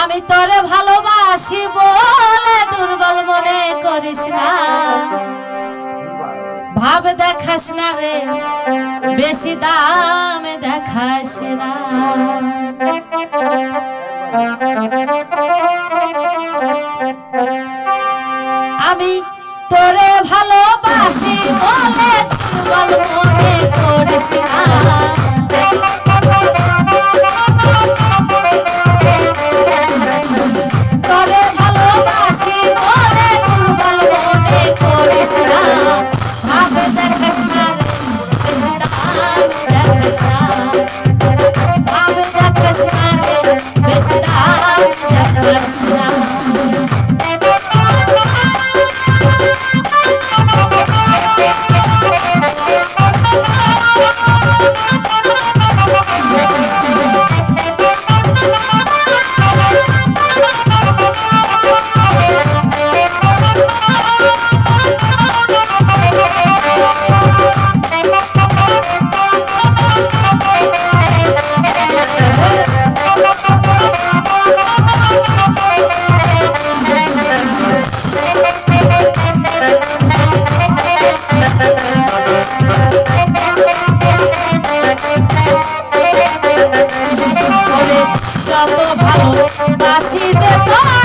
আমি তোরে ভালোবাসি বলে দুর্বল মনে করিস না। ভাব দেখাস না রে, বেশি দাম দেখাস না। আমি তোরে ভালোবাসি যত ভালো বাসি যে তোমার